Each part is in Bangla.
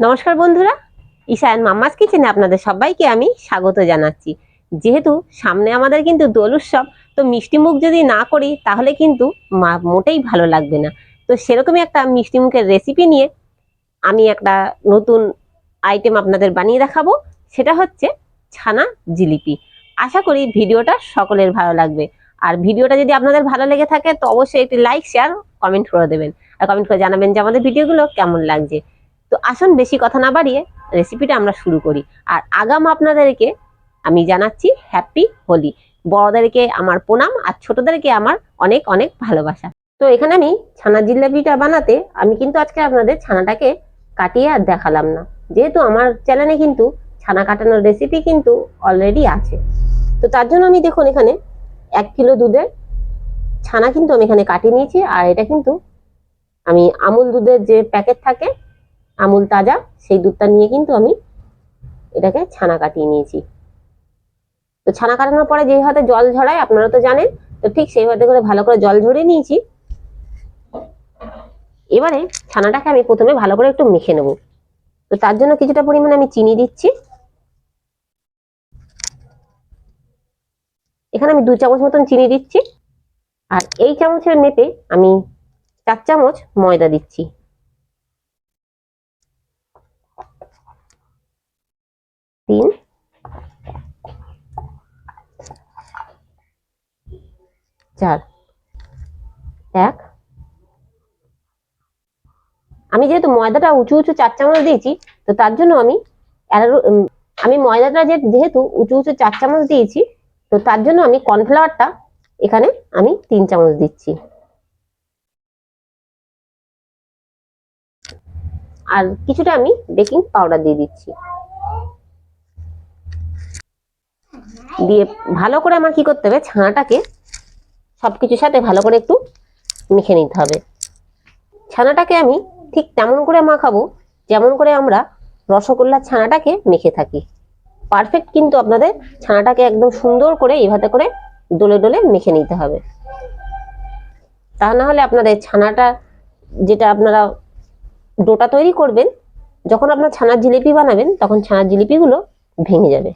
নমস্কার বন্ধুরা ঈশায়ন মাম্মাস কিচেনে আপনাদের সবাইকে আমি স্বাগত জানাচ্ছি। যেহেতু সামনে আমাদের কিন্তু দোল উৎসব, তো মিষ্টি মুখ যদি না করি, তাহলে কিন্তু মোটেই ভালো লাগবে না। তো সেরকমই একটা মিষ্টি মুখের রেসিপি নিয়ে আমি একটা নতুন আইটেম আপনাদের বানিয়ে দেখাবো, সেটা হচ্ছে ছানা জিলিপি। আশা করি ভিডিওটা সকলের ভালো লাগবে। আর ভিডিওটা যদি আপনাদের ভালো লেগে থাকে, তো অবশ্যই একটি লাইক শেয়ার কমেন্ট করে দেবেন। আর কমেন্ট করে জানাবেন যে আমাদের ভিডিওগুলো কেমন লাগছে। তো আসুন বেশি কথা না বাড়িয়ে রেসিপিটা আমরা শুরু করি। আর আগাম আপনাদেরকে আমি জানাচ্ছি হ্যাপি হোলি। বড়দেরকে আমার প্রণাম আর ছোটদেরকে আমার অনেক অনেক ভালোবাসা। তো এখানে আমি ছানা জিলাপিটা বানাতে আমি কিন্তু আজকে আপনাদের ছানাটাকে কাটিয়ে আর দেখালাম না। যেহেতু আমার চ্যানেলে কিন্তু ছানা কাটানোর রেসিপি কিন্তু অলরেডি আছে। তো তার জন্য আমি দেখুন এখানে এক কিলো দুধের ছানা কিন্তু আমি এখানে কাটিয়ে নিয়েছি। আর এটা কিন্তু আমি আমুল দুধের যে প্যাকেট থাকে আমুল তাজা, সেই দুধটা নিয়ে কিন্তু আমি এটাকে ছানা কাটিয়ে নিয়েছি। তো ছানা কাটানোর পরে যে হাতে জল ঝরায়, আপনারা তো জানেন, তো ঠিক সেই হাতে করে ভালো করে জল ঝরিয়ে নিয়েছি। এবারে ছানাটাকে আমি প্রথমে ভালো করে একটু মেখে নেব। তো তার জন্য কিছুটা পরিমাণে আমি চিনি দিচ্ছি। এখানে আমি দু চামচ মতন চিনি দিচ্ছি। আর এই চামচের মেপে আমি চার চামচ ময়দা দিচ্ছি। তিন চার। এক। আমি যেহেতু ময়দাটা উঁচু উঁচু চার চামচ দিয়েছি তো তার জন্য আমি উম, আমি ময়দাটা যেহেতু উঁচু উঁচু চার চামচ দিয়েছি তো তার জন্য আমি কর্নফ্লাওয়ারটা এখানে আমি তিন চামচ দিচ্ছি। আর কিছুটা আমি বেকিং পাউডার দিয়ে দিচ্ছি। দিয়ে ভালো করে আমার কি করতে হবে? ছানাটাকে সব কিছুর সাথে ভালো করে একটু মেখে নিতে হবে। ছানাটাকে আমি ঠিক তেমন করে মাখাবো যেমন করে আমরা রসগোল্লার ছানাটাকে মেখে থাকি। পারফেক্ট কিন্তু আপনাদের ছানাটাকে একদম সুন্দর করে এইভাবে করে ডলে ডলে মেখে নিতে হবে। তা না হলে আপনাদের ছানাটা যেটা আপনারা ডোটা তৈরি করবেন, যখন আপনার ছানার জিলিপি বানাবেন, তখন ছানার জিলিপিগুলো ভেঙে যাবে।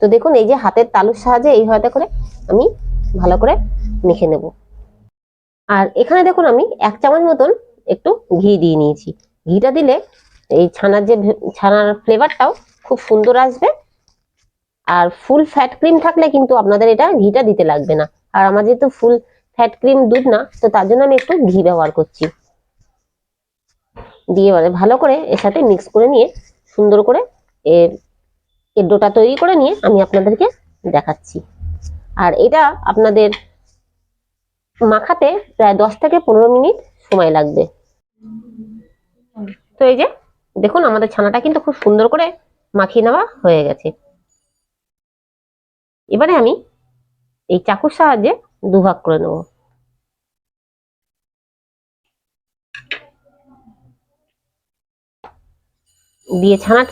তো দেখুন, এই যে হাতের তালুর সাহায্যে এইভাবে করে আমি ভালো করে মেখে নেব। আর এখানে দেখুন, আমি এক চামচ মতন একটু ঘি দিয়ে নিয়েছি। ঘিটা দিলে এই ছানার যে ছানার ফ্লেভারটাও খুব সুন্দর আসবে। আর ফুল ফ্যাট ক্রিম থাকলে কিন্তু আপনাদের এটা ঘিটা দিতে লাগবে না। আর আমার যেহেতু ফুল ফ্যাট ক্রিম দুধ না, তো তার জন্য আমি একটু ঘি ব্যবহার করছি। দিয়ে এবারে ভালো করে এর সাথে মিক্স করে নিয়ে সুন্দর করে এর এর ডোটা তৈরি করে নিয়ে আমি আপনাদেরকে দেখাচ্ছি। আর এটা আপনাদের মাখাতে প্রায় দশ থেকে পনেরো মিনিট সময় লাগবে। তো এই যে, দেখুন আমাদের ছানাটা কিন্তু খুব সুন্দর করে মাখিয়ে নেওয়া হয়ে গেছে। এবারে আমি এই চাকুর সাহায্যে দুভাগ করে নেব। দিয়ে ছানা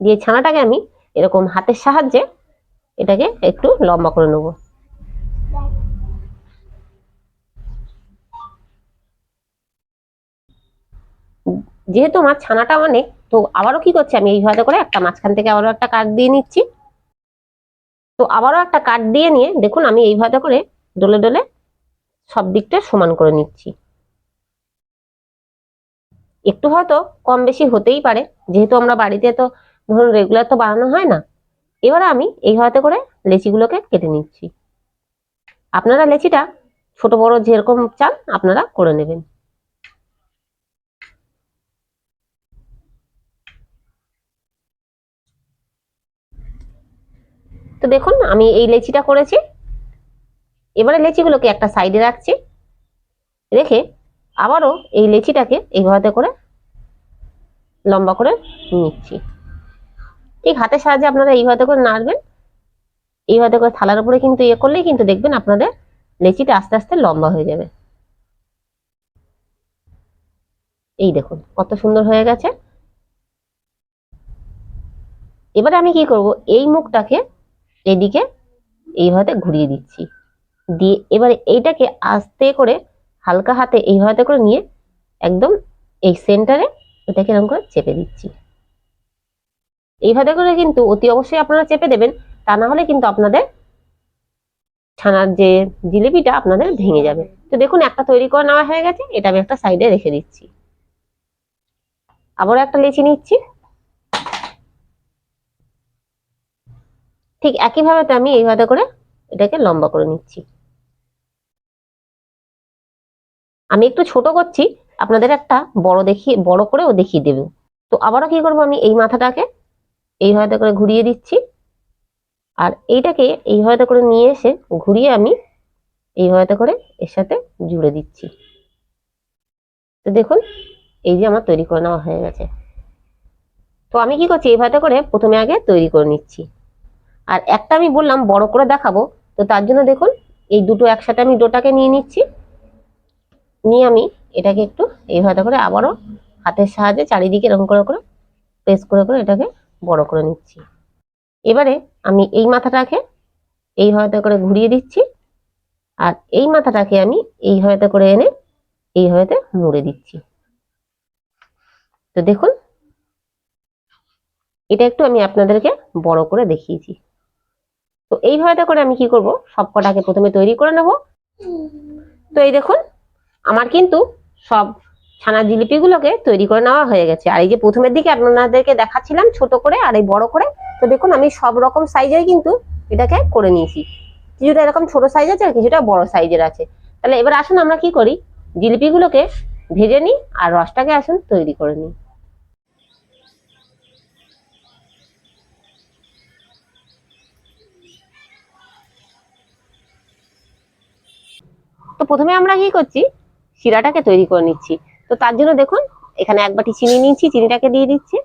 দিয়ে ছানাটাকে আমি এরকম হাতের সাহায্যে এটাকে একটু লম্বা করে নেব। যেহেতু আমার ছানাটা অনেক, তো আবারও কি করছি আমি এইভাবে করে একটা মাঝখান থেকে আবারও একটা কাট দিয়ে নিচ্ছি। তো আবারও একটা কাট দিয়ে নিয়ে দেখুন আমি এইভাবে করে ডলে ডলে সব দিকটা সমান করে নিচ্ছি। একটু হয়তো কম বেশি হতেই পারে, যেহেতু আমরা বাড়িতে তো ধরুন রেগুলার তো বানানো হয় না, এবার আমি এইভাবে করে লেচিগুলোকে কেটে নিচ্ছি। আপনারা লেচিটা ছোট বড় যেরকম চান আপনারা করে নেবেন। তো দেখুন, আমি এই লেচিটা করেছি। এবারে লেচিগুলোকে একটা সাইডে রাখছি। রেখে আবারও এই লেচিটাকে এইভাবে করে লম্বা করে নিচ্ছি। ঠিক হাতের সাহায্যে আপনারা এইভাবে করে নাড়বেন। এইভাবে করে থালার উপরে কিন্তু ইয়ে করলেই কিন্তু দেখবেন আপনাদের লেচিটা আস্তে আস্তে লম্বা হয়ে যাবে। এই দেখুন, কত সুন্দর হয়ে গেছে। এবারে আমি কি করব? এই মুখটাকে এদিকে এইভাবে ঘুরিয়ে দিচ্ছি। দিয়ে এবারে এইটাকে আস্তে করে হালকা হাতে এইভাবে করে নিয়ে একদম এই সেন্টারে এটাকে এরকম করে চেপে দিচ্ছি। এইভাবে করে কিন্তু অতি অবশ্যই আপনারা চেপে দেবেন, তা না হলে কিন্তু আপনাদের ছানার যে জিলিপিটা আপনাদের ভেঙে যাবে। তো দেখুন, একটা তৈরি করে নেওয়া হয়ে গেছে, এটা আমি একটা সাইডে রেখে দিচ্ছি। আবারও একটা লেচি নিচ্ছি। ঠিক একইভাবে তো আমি এইভাবে করে এটাকে লম্বা করে নিচ্ছি। আমি একটু ছোট করছি, আপনাদের একটা বড় দেখিয়ে বড় করেও দেখিয়ে দেব। তো আবারও কি করব আমি, এই মাথাটাকে এইভাবে করে ঘুরিয়ে দিচ্ছি। আর এইটাকে এইভাবে করে নিয়ে এসে ঘুরিয়ে আমি এইভাবে করে এর সাথে জুড়ে দিচ্ছি। তো দেখুন, এই যে আমার তৈরি করে নেওয়া হয়ে গেছে। তো আমি কি করছি, এইভাবে করে প্রথমে আগে তৈরি করে নিচ্ছি। আর একটা আমি বললাম, বড় করে দেখাবো। তো তার জন্য দেখুন, এই দুটো একসাথে আমি ডোটাকে নিয়ে নিচ্ছি। নিয়ে আমি এটাকে একটু এইভাবে করে আবারও হাতের সাহায্যে চারিদিকে এরকম করে করে, প্রেস করে করে এটাকে বড় করে নিচ্ছি। এবারে আমি এই মাথাটাকে এইভাবে করে ঘুরিয়ে দিচ্ছি আর এই মাথাটাকে আমি এইভাবে করে এনে এইভাবে মুড়ে দিচ্ছি। তো দেখুন, এটা একটু আমি আপনাদেরকে বড় করে দেখিয়েছি। তো এইভাবে করে আমি কি করব? সব কটাকে প্রথমে তৈরি করে নেব। তো এই দেখুন, আমার কিন্তু সব ছানার জিলিপিগুলোকে তৈরি করে নেওয়া হয়ে গেছে। আর এই যে প্রথমের দিকে আপনাদেরকে দেখাচ্ছিলাম ছোট করে আর এই বড় করে, তো দেখুন আমি সব রকম সাইজের কিন্তু এটাকে করে নিয়েছি। কিছুটা এরকম ছোট সাইজ আছে আর কিছুটা বড় সাইজের আছে। তাহলে এবার আসুন আমরা কি করি? জিলিপিগুলোকে ভেজে নিই আর রসটাকে আসুন তৈরি করে নিই। তো প্রথমে আমরা কি করছি? শিরাটাকে তৈরি করে নিচ্ছি। তো তার জন্য দেখুন, এখানে এক বাটি চিনি নিচ্ছি চিনিটাকে দিয়ে দিচ্ছি।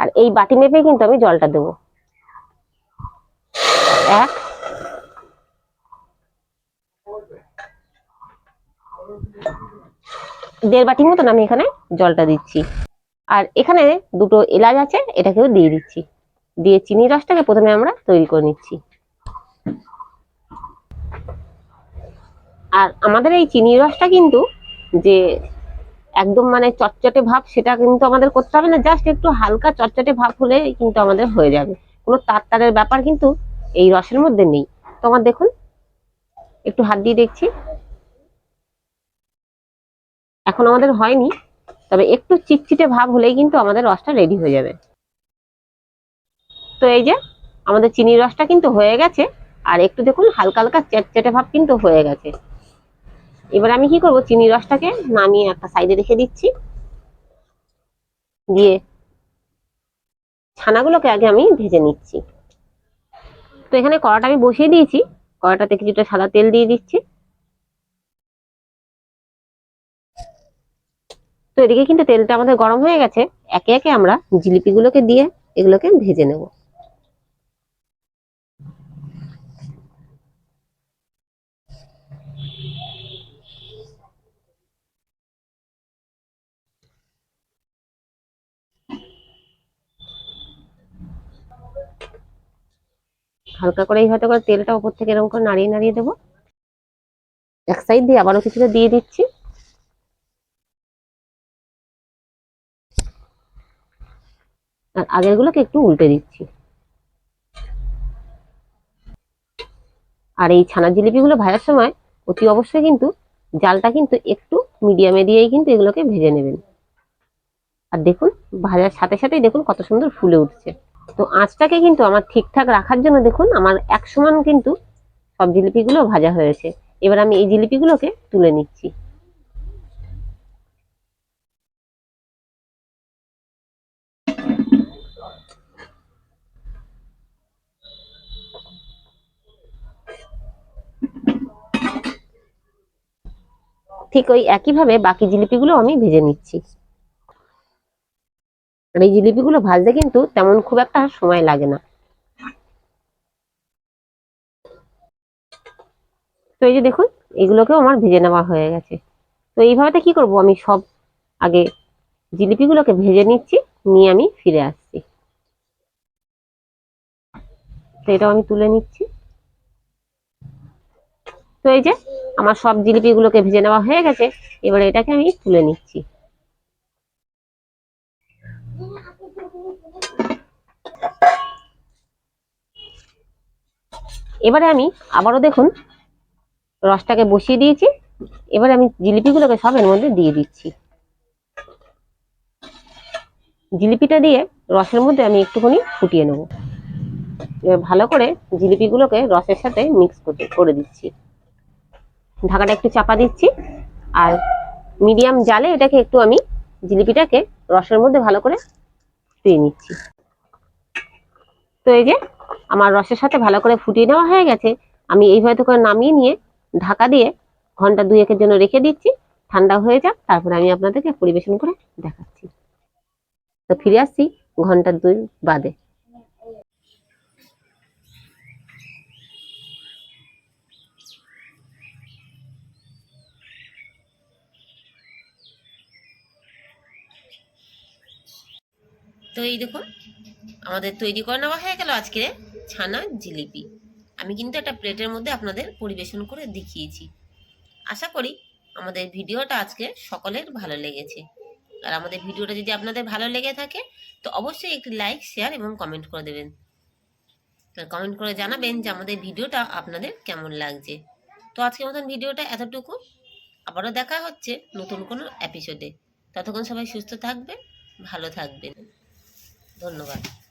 আর এই বাটি মেপে কিন্তু আমি জলটা দেবো। এক। দেড় বাটির মতন আমি এখানে জলটা দিচ্ছি। আর এখানে দুটো এলাচ আছে, এটাকেও দিয়ে দিচ্ছি। দিয়ে চিনি রসটাকে প্রথমে আমরা তৈরি করে নিচ্ছি। আর আমাদের এই চিনি রসটা কিন্তু যে একদম মানে চটচটে ভাব, সেটা কিন্তু আমাদের করতে হবে না। জাস্ট একটু হালকা চটচটে ভাব হলে কিন্তু আমাদের হয়ে যাবে। কোনো তার ব্যাপার কিন্তু এই রসের মধ্যে নেই। তো আমার দেখুন, একটু হাত দিয়ে দেখছি। এখন আমাদের হয়নি, তবে একটু চিটচিটে ভাব হলেই কিন্তু আমাদের রসটা রেডি হয়ে যাবে। তো এই যে, আমাদের চিনির রসটা কিন্তু হয়ে গেছে, আর একটু দেখুন, হালকা হালকা চেটচেটে ভাব কিন্তু হয়ে গেছে। এবার আমি কি করব? চিনি রসটাকে নামিয়ে একটা সাইডে রেখে দিচ্ছি। দিয়ে ছানাগুলোকে আগে আমি ভেজে নিচ্ছি। তো এখানে কড়াটা আমি বসিয়ে দিয়েছি। কড়াটাতে কিছুটা সাদা তেল দিয়ে দিচ্ছি। তো এদিকে কিন্তু তেলটা আমাদের গরম হয়ে গেছে। একে একে আমরা জিলিপিগুলোকে দিয়ে এগুলোকে ভেজে নেব। হালকা করে হয়তো করে তেলটা উপর থেকে এরকম করে নাড়িয়ে নাড়িয়ে দেবো। এক সাইড দিয়ে আবারও কিছুটা দিয়ে দিচ্ছি। আর আগের গুলোকে একটু উল্টে দিচ্ছি। আর এই ছানা জিলিপিগুলো ভাজার সময় অতি অবশ্যই কিন্তু জালটা কিন্তু একটু মিডিয়ামে দিয়েই কিন্তু এগুলোকে ভেজে নেবেন। আর দেখুন, ভাজার সাথে সাথেই দেখুন কত সুন্দর ফুলে উঠছে। তো আঁচটাকে কিন্তু আমার ঠিকঠাক রাখার জন্য দেখুন, আমার এক সমান কিন্তু সব জিলিপিগুলো ভাজা হয়েছে। এবার আমি এই জিলিপিগুলোকে তুলে নিচ্ছি। ঠিক ওই একইভাবে বাকি জিলিপিগুলো আমি ভেজে নিচ্ছি। আর এই জিলিপিগুলো ভাজতে কিন্তু তেমন খুব একটা সময় লাগে না। তো এই যে দেখুন, এগুলোকেও আমার ভেজে নেওয়া হয়ে গেছে। তো এইভাবে কি করব? আমি সব আগে জিলিপিগুলোকে ভেজে নিচ্ছি, নিয়ে আমি ফিরে আসছি। তো এটাও আমি তুলে নিচ্ছি। তো এই যে আমার সব জিলিপিগুলোকে ভেজে নেওয়া হয়ে গেছে, এবারে এটাকে আমি তুলে নিচ্ছি। এবারে আমি আবারও দেখুন, রসটাকে বসিয়ে দিয়েছি। এবারে আমি জিলিপিগুলোকে সব এর মধ্যে দিয়ে দিচ্ছি। জিলিপিটা দিয়ে রসের মধ্যে আমি একটুখানি ফুটিয়ে নেব। ভালো করে জিলিপিগুলোকে রসের সাথে মিক্স করে দিচ্ছি। ঢাকাটা একটু চাপা দিচ্ছি আর মিডিয়াম জালে এটাকে একটু আমি জিলিপিটাকে রসের মধ্যে ভালো করে ফুটিয়ে নিচ্ছি। তো এই যে আমার রসের সাথে ভালো করে ফুটিয়ে নেওয়া হয়ে গেছে। আমি এইভাবে করে নামিয়ে নিয়ে ঢাকা দিয়ে ঘণ্টা দুয়েকের জন্য রেখে দিচ্ছি। ঠান্ডা হয়ে যাক, তারপরে আমি আপনাদেরকে পরিবেশন করে দেখাচ্ছি। তো ফিরে আসছি ঘণ্টা দুই বাদে। তো এই দেখুন, আমাদের তৈরি করে নেওয়া হয়ে গেল আজকে। ছানা জিলিপি। আমি কিন্তু একটা প্লেটের মধ্যে আপনাদের পরিবেশন করে দেখিয়েছি। আশা করি আমাদের ভিডিওটা আজকে সকলের ভালো লেগেছে। আর আমাদের ভিডিওটা যদি আপনাদের ভালো লেগে থাকে, তো অবশ্যই একটি লাইক, শেয়ার এবং কমেন্ট করে দেবেন। কমেন্ট করে জানাবেন যে আমাদের ভিডিওটা আপনাদের কেমন লাগছে। তো আজকের মতন ভিডিওটা এতটুকু। আবারও দেখা হচ্ছে নতুন কোনো এপিসোডে ততক্ষণ সবাই সুস্থ থাকবেন, ভালো থাকবেন। ধন্যবাদ।